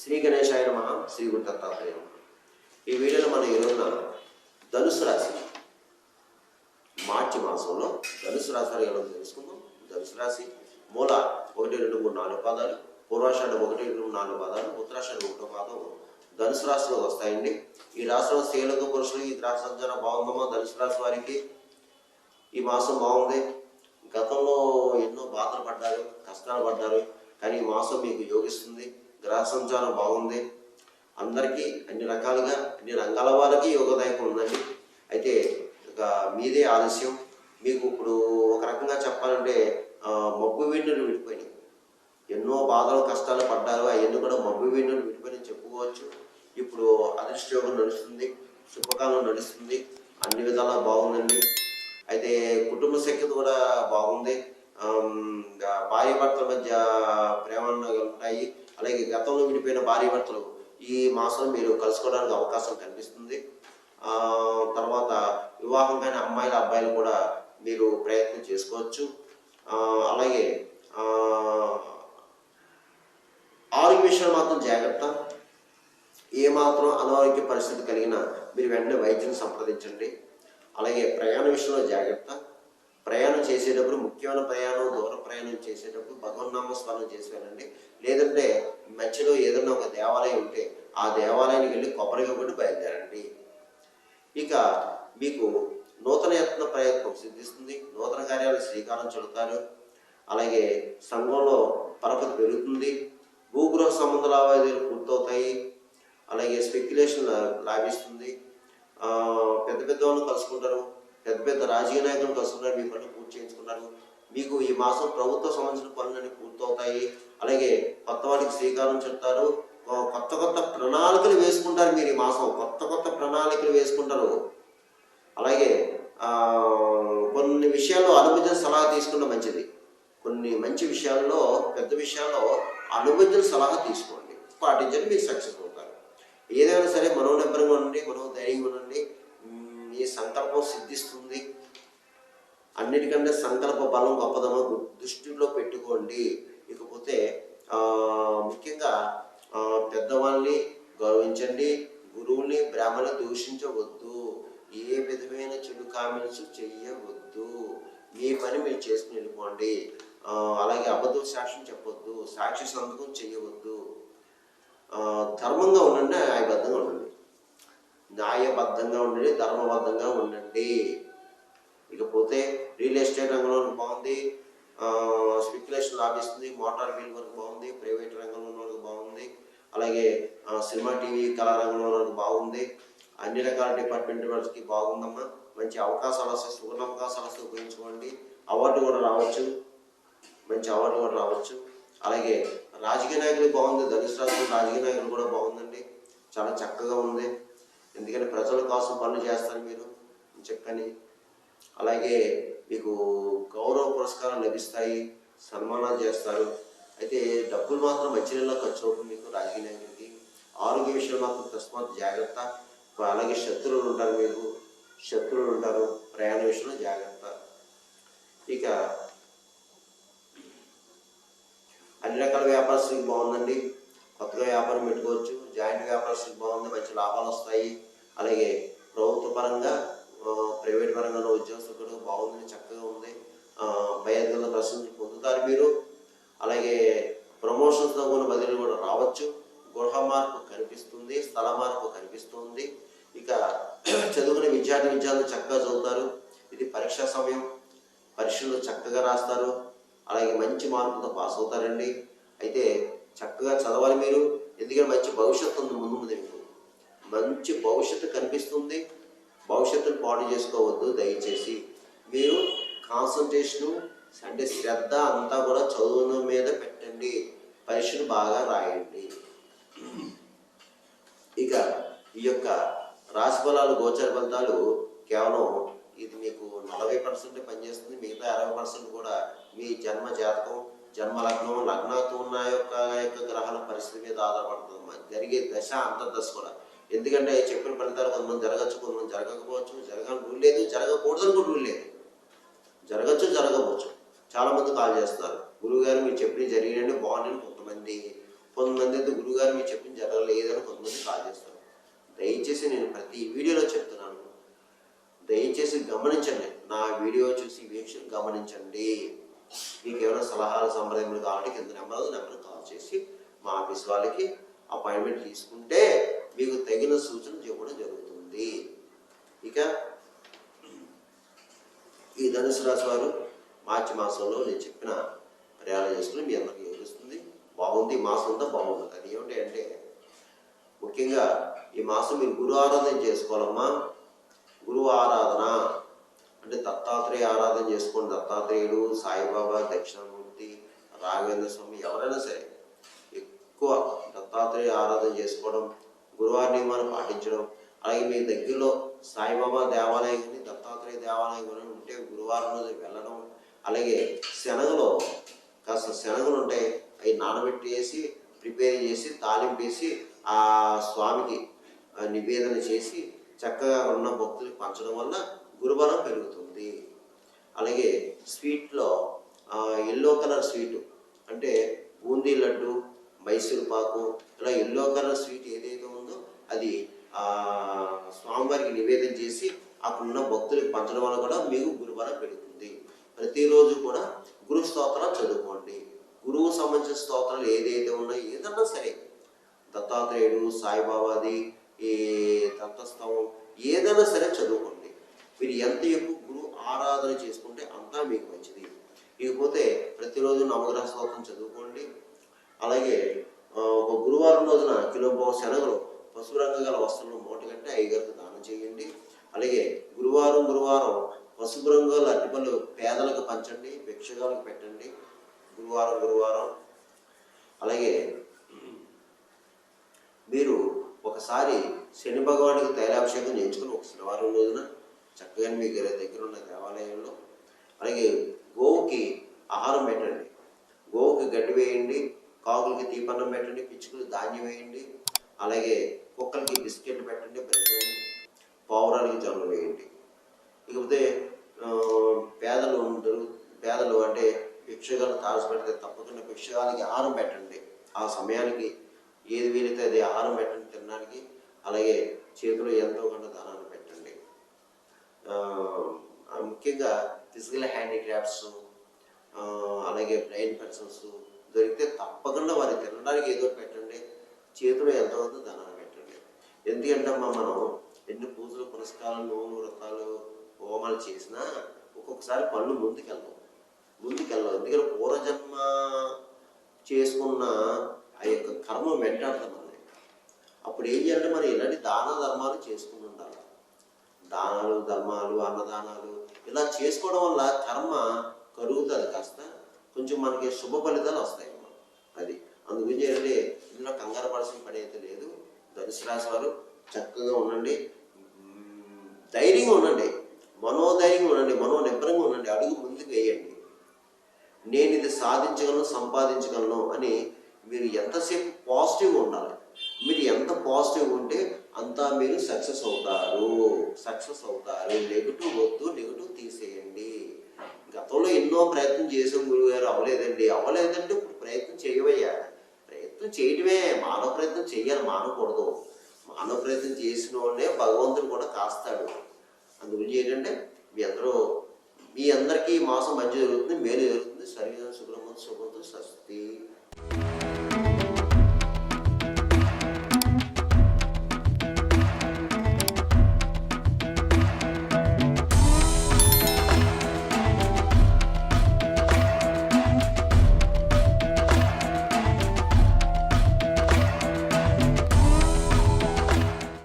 శ్రీ గణేశాయ నమ శ్రీ గురు ఈ వీడియోలో మనం ఈరోజున ధనుసు రాశి. మార్చి మాసంలో ధనుసు రాశి ఎలా తెలుసుకుందాం? ధనుసు రాశి మూల ఒకటి రెండు మూడు నాలుగు పాదాలు పూర్వాషాఢం ఒకటి రెండు మూడు నాలుగు పాదాలు ఉత్తరాషాఢం ఒకటో పాదం ధనుసు రాశిలో వస్తాయండి. ఈ రాశిలో స్త్రీలకు పురుషులు ఈ రాశి సంచారం బాగుందమ్మా. ధనుసు రాశి వారికి ఈ మాసం బాగుంది. గతంలో ఎన్నో బాధలు పడ్డారు కష్టాలు పడ్డారు. కానీ ఈ మాసం మీకు యోగిస్తుంది. గ్రహ సంచారం బాగుంది. అందరికీ అన్ని రకాలుగా అన్ని రంగాల వాళ్ళకి యోగదాయకం ఉందండి. అయితే ఇక మీదే ఆలస్యం. మీకు ఇప్పుడు ఒక రకంగా చెప్పాలంటే మబ్బు వీణులు విడిపోయినాయి. ఎన్నో బాధలు కష్టాలు పడ్డారు అవన్నీ కూడా మబ్బు వీణులు విడిపోయినాయి చెప్పుకోవచ్చు. ఇప్పుడు అదృష్టయోగం నడుస్తుంది శుభకాలం నడుస్తుంది అన్ని విధాలా బాగుందండి. అయితే కుటుంబ సఖ్యత కూడా బాగుంది. భార్య భర్తల మధ్య ప్రేమలు ఉంటాయి. అలాగే గతంలో విడిపోయిన భార్య భర్తలు ఈ మాసం మీరు కలుసుకోవడానికి అవకాశం కనిపిస్తుంది తర్వాత వివాహం కాని అమ్మాయిల అబ్బాయిలు కూడా మీరు ప్రయత్నం చేసుకోవచ్చు. అలాగే ఆరోగ్య విషయంలో మాత్రం జాగ్రత్త. ఏ మాత్రం అనారోగ్య పరిస్థితి కలిగినా మీరు వెంటనే వైద్యుని సంప్రదించండి. అలాగే ప్రయాణ విషయంలో జాగ్రత్త. ప్రయాణం చేసేటప్పుడు ముఖ్యమైన ప్రయాణం దూర ప్రయాణం చేసేటప్పుడు భగవన్నామ స్మరణ చేసి వెళ్ళండి లేదంటే మధ్యలో ఏదన్నా ఒక దేవాలయం ఉంటే ఆ దేవాలయానికి వెళ్ళి కొబ్బరిగా కొట్టి బయలుదేరండి. ఇక మీకు నూతన యత్న ప్రయత్నం సిద్ధిస్తుంది. నూతన కార్యాలు శ్రీకారం చుడతారు. అలాగే సంఘంలో పరపతి పెరుగుతుంది. భూగృహ సంబంధ లావాదేవీలు పూర్తవుతాయి. అలాగే స్పెక్యులేషన్ లాభిస్తుంది. పెద్ద పెద్ద వాళ్ళు కలుసుకుంటారు. పెద్ద పెద్ద రాజకీయ నాయకులు వస్తున్నారు మీ పనులు పూర్తి చేయించుకున్నారు. మీకు ఈ మాసం ప్రభుత్వ సంబంధించిన పనులన్నీ పూర్తవుతాయి. అలాగే కొత్త వారికి శ్రీకారం చెప్తారు కొత్త కొత్త ప్రణాళికలు వేసుకుంటారు మీరు ఈ మాసం. కొత్త కొత్త ప్రణాళికలు వేసుకుంటారు. అలాగే కొన్ని విషయాల్లో అనుభవించిన సలహా తీసుకుంటే మంచిది. కొన్ని మంచి విషయాల్లో పెద్ద విషయాల్లో అనుభవించిన సలహా తీసుకోండి. పాటించండి మీరు సక్సెస్ అవుతారు. ఏదైనా సరే మనోనిబ్బరంగా ఉండండి మనో ధైర్యంగా ఉండండి. సంకల్పం సిద్ధిస్తుంది. అన్నిటికంటే సంకల్ప బలం గొప్పదనం దృష్టిలో పెట్టుకోండి. ఇకపోతే ముఖ్యంగా పెద్దవాళ్ళని గౌరవించండి. గురువుల్ని బ్రాహ్మణుని దూషించవద్దు. ఏ విధమైన చెడు కామెంట్స్ చెయ్యవద్దు. మీ పని మీరు చేసుకుని వెళ్ళిపోండి. అలాగే అబద్ధ సాక్ష్యం చెప్పొద్దు. సాక్షి సంతకం చెయ్యవద్దు. ధర్మంగా ఉండండి న్యాయబద్ధంగా ఉండండి. న్యాయబద్ధంగా ఉండండి ధర్మబద్ధంగా ఉండండి. ఇకపోతే రియల్ ఎస్టేట్ రంగంలో బాగుంది. స్పెక్యులేషన్ లాభిస్తుంది మోటార్ బిల్ వరకు బాగుంది ప్రైవేట్ రంగంలో ఉన్న బాగుంది. అలాగే సినిమా టీవీ కళారంగంలో ఉన్న బాగుంది. అన్ని రకాల డిపార్ట్మెంట్ వాళ్ళకి బాగుందమ్మా. మంచి అవకాశాలు వస్తాయి సువర్ణ అవకాశాలు వస్తే ఉపయోగించుకోండి. అవార్డు కూడా రావచ్చు. మంచి అవార్డు కూడా రావచ్చు. అలాగే రాజకీయ నాయకులు బాగుంది. ధనుసు రాజకీయ నాయకులు కూడా బాగుందండి. చాలా చక్కగా ఉంది. ఎందుకంటే ప్రజల కోసం పనులు చేస్తారు మీరు చక్కని అలాగే మీకు గౌరవ పురస్కారాలు లభిస్తాయి సన్మానాలు చేస్తారు. అయితే డబ్బులు మాత్రం మంచి నెలలో ఖర్చు అవుతుంది మీకు రాజకీయ నాయకుడికి. ఆరోగ్య విషయంలో మాత్రం తస్మాత్ జాగ్రత్త. అలాగే శత్రువులు ఉంటారు మీకు. శత్రువులు ఉంటారు ప్రయాణ విషయంలో జాగ్రత్త. ఇక అన్ని రకాల వ్యాపారస్తులకు బాగుందండి. కొత్తగా వ్యాపారం పెట్టుకోవచ్చు. జాయింట్ వ్యాపారస్తులకు బాగుంది మంచి లాభాలు వస్తాయి. అలాగే ప్రభుత్వ పరంగా ప్రైవేట్ పరంగా ఉద్యోగస్తులు బాగుంది చక్కగా ఉంది. ఆ, పై అధికారుల ప్రశంసలు పొందుతారు మీరు. అలాగే ప్రమోషన్స్తో కూడిన బదిలీ కూడా రావచ్చు. గృహ మార్పు కనిపిస్తుంది స్థల మార్పు కనిపిస్తుంది. ఇక చదువుకునే విద్యార్థి విద్యార్థులు చక్కగా చదువుతారు. ఇది పరీక్షా సమయం. పరీక్షలు చక్కగా రాస్తారు. అలాగే మంచి మార్కులతో పాస్ అవుతారండి. అయితే చక్కగా చదవాలి మీరు. ఎందుకంటే మంచి భవిష్యత్తు ఉంది ముందు ముందు మీకు మంచి భవిష్యత్తు కనిపిస్తుంది భవిష్యత్తును పాడు చేసుకోవద్దు దయచేసి. మీరు కాన్సన్ట్రేషను అంటే శ్రద్ధ అంతా కూడా చదువుల మీద పెట్టండి. పరీక్షలు బాగా రాయండి. ఇక ఈ యొక్క రాశి ఫలాలు గోచర ఫలితాలు కేవలం ఇది మీకు నలభై పర్సెంట్ పనిచేస్తుంది మిగతా అరవై పర్సెంట్ కూడా మీ జన్మ జాతకం జన్మ లగ్నం లగ్నాతో ఉన్న యొక్క యొక్క గ్రహాల పరిస్థితి మీద ఆధారపడుతుంది. జరిగే దశ అంతర్దశ కూడా. ఎందుకంటే చెప్పిన ఫలితాలు కొంతమంది జరగచ్చు కొంతమంది జరగకపోవచ్చు. జరగాలని రూల్ లేదు జరగకూడదని కూడా రూల్ లేదు. జరగచ్చు జరగవచ్చు చాలా మంది కాల్ చేస్తున్నారు గురువుగారు మీరు చెప్పిన జరిగినండి బాగుండని కొంతమంది కొంతమంది అయితే గురుగారు మీరు చెప్పిన జరగలేదని కొంతమంది కాల్ చేస్తారు. దయచేసి నేను ప్రతి వీడియోలో చెప్తున్నాను. దయచేసి గమనించండి. నా వీడియో చూసి వీక్ష గమనించండి. మీకు ఎవరైనా సలహాలు సంప్రదింపులు కావాలంటే కింద నెంబర్ నెంబర్ కాల్ చేసి మా ఆఫీస్ వాళ్ళకి అపాయింట్మెంట్ తీసుకుంటే మీకు తగిన సూచన చెప్పడం జరుగుతుంది. ఇక ఈ ధనుసు రాశి వారు మార్చి మాసంలో నేను చెప్పిన ప్రయాణం చేసుకుని మీ అందరికీ యోగిస్తుంది. బాగుంది ఈ మాసం అంతా బాగుంది. అది ఏమిటి అంటే ముఖ్యంగా ఈ మాసం మీరు గురు ఆరాధన చేసుకోవాలమ్మా. గురువు ఆరాధన అంటే దత్తాత్రేయ ఆరాధన చేసుకోండి. దత్తాత్రేయుడు సాయిబాబా దక్షిణామూర్తి రాఘవేంద్ర స్వామి ఎవరైనా సరే ఎక్కువ దత్తాత్రేయ ఆరాధన చేసుకోవడం గురువారి నియమాన్ని పాటించడం అలాగే మీ దగ్గరలో సాయిబాబా దేవాలయం కానీ దత్తాత్రేయ దేవాలయం కానీ ఉంటే గురువారం రోజు వెళ్ళడం అలాగే శనగలో కాస్త శనగలు ఉంటాయి అవి నానబెట్టేసి ప్రిపేర్ చేసి తాలింపేసి ఆ స్వామికి నివేదన చేసి చక్కగా ఉన్న భక్తులకు పంచడం వల్ల గురుబలం పెరుగుతుంది. అలాగే స్వీట్లో ఎల్లో కలర్ స్వీట్ అంటే బూందీ లడ్డు మైసూరు పాకు ఇలా ఎల్లో కలర్ స్వీట్ ఏదైతే ఉందో అది స్వామివారికి నివేదన చేసి అక్కడున్న భక్తులకు పంచడం వల్ల కూడా మీకు గురుబలం పెరుగుతుంది. ప్రతిరోజు కూడా గురు స్తోత్రం చదువుకోండి. గురువు సంబంధించిన స్తోత్రాలు ఏదైతే ఉన్నాయో ఏదన్నా సరే దత్తాత్రేయుడు సాయిబాబాది ఈ దత్తస్తవం ఏదైనా సరే చదువుకోండి. మీరు ఎంత ఎక్కువ గురువు ఆరాధన చేసుకుంటే అంతా మీకు మంచిది. ఇకపోతే ప్రతిరోజు నవగ్రహ స్తోత్రం చదువుకోండి. అలాగే ఒక గురువారం రోజున కిలో శనగలు పసుపు రంగు గల వస్త్రంలో మూట కంటే ఐగరికి దానం చేయండి. అలాగే గురువారం గురువారం పసుపు రంగు గల అరటిపళ్ళు పేదలకు పంచండి భిక్షగాలకు పెట్టండి. గురువారం గురువారం. అలాగే మీరు ఒకసారి శని భగవానికి తైలాభిషేకం చేయించుకుని ఒక శనివారం రోజున చక్కగా మీ దగ్గర ఉన్న దేవాలయంలో. అలాగే గోవుకి ఆహారం పెట్టండి. గోవుకి గడ్డి వేయండి కాకులకి దీపన్నం పెట్టండి పిచ్చుకలు ధాన్యం వేయండి అలాగే కుక్కలకి బిస్కెట్లు పెట్టండి పెట్టండి పావురాలకి జొన్నలు వేయండి. ఇకపోతే పేదలు ఉంటారు పేదలు అంటే భిక్షగాలు తారసపెడితే తప్పకుండా భిక్షగాలకి ఆహారం పెట్టండి. ఆ సమయానికి ఏది వీలైతే అది ఆహారం పెట్టండి తినడానికి. అలాగే చేతిలో ఎంతో కొంత దానాన్ని ముఖ్యంగా ఫిజికల్ హ్యాండిక్రాఫ్ట్స్ అలాగే బ్లైండ్ పర్సన్స్ దొరికితే తప్పకుండా వారి తినడానికి ఏదో పెట్టండి. చేతిలో ఎంత ఉందో దానాన్ని పెట్టండి. ఎందుకంటే అమ్మా మనం ఎన్ని పూజలు పురస్కారాలు నోములు వ్రతాలు హోమాలు చేసినా ఒక్కొక్కసారి పనులు ముందుకెళ్ళవు. ముందుకెళ్ళవు. ఎందుకంటే పూర్వజన్మ చేసుకున్న ఆ యొక్క కర్మ వెంటాడుతుంది అప్పుడు ఏం చేయాలంటే మనం ఇలాంటి దాన ధర్మాలు చేసుకుని ఉండాలి. దానాలు ధర్మాలు అన్నదానాలు ఇలా చేసుకోవడం వల్ల కర్మ కరుగుతుంది. కాస్త కొంచెం మనకి శుభ ఫలితాలు వస్తాయి అది అందుగురించి ఏంటంటే ఇందులో కంగారు పడాల్సిన పని అయితే లేదు. ధనుసు రాశి వారు చక్కగా ఉండండి. ధైర్యంగా ఉండండి. మనోధైర్యంగా ఉండండి. మనో నిబ్బరంగా ఉండండి. అడుగు ముందుకు వేయండి. నేను ఇది సాధించగలను సంపాదించగలను అని మీరు ఎంతసేపు పాజిటివ్గా ఉండాలి. మీరు ఎంత పాజిటివ్ ఉంటే అంతా మీరు సక్సెస్ అవుతారు. సక్సెస్ అవుతారు. నెగిటివ్ వద్దు నెగిటివ్ తీసేయండి. గతంలో ఎన్నో ప్రయత్నం చేసాం గురువు గారు అవ్వలేదండి. అవ్వలేదంటే ఇప్పుడు ప్రయత్నం చేయవయ్యా. ప్రయత్నం చేయటమే మానవ ప్రయత్నం చేయాలి మానకూడదు. మానవ ప్రయత్నం చేసిన వాడే భగవంతుడు కూడా కాస్తాడు. అందుగురించి ఏంటంటే మీ అందరూ మీ అందరికీ మాసం మంచి జరుగుతుంది మేలు జరుగుతుంది. సరిగా శుభ్రమంతో శుభంతో స్వస్తి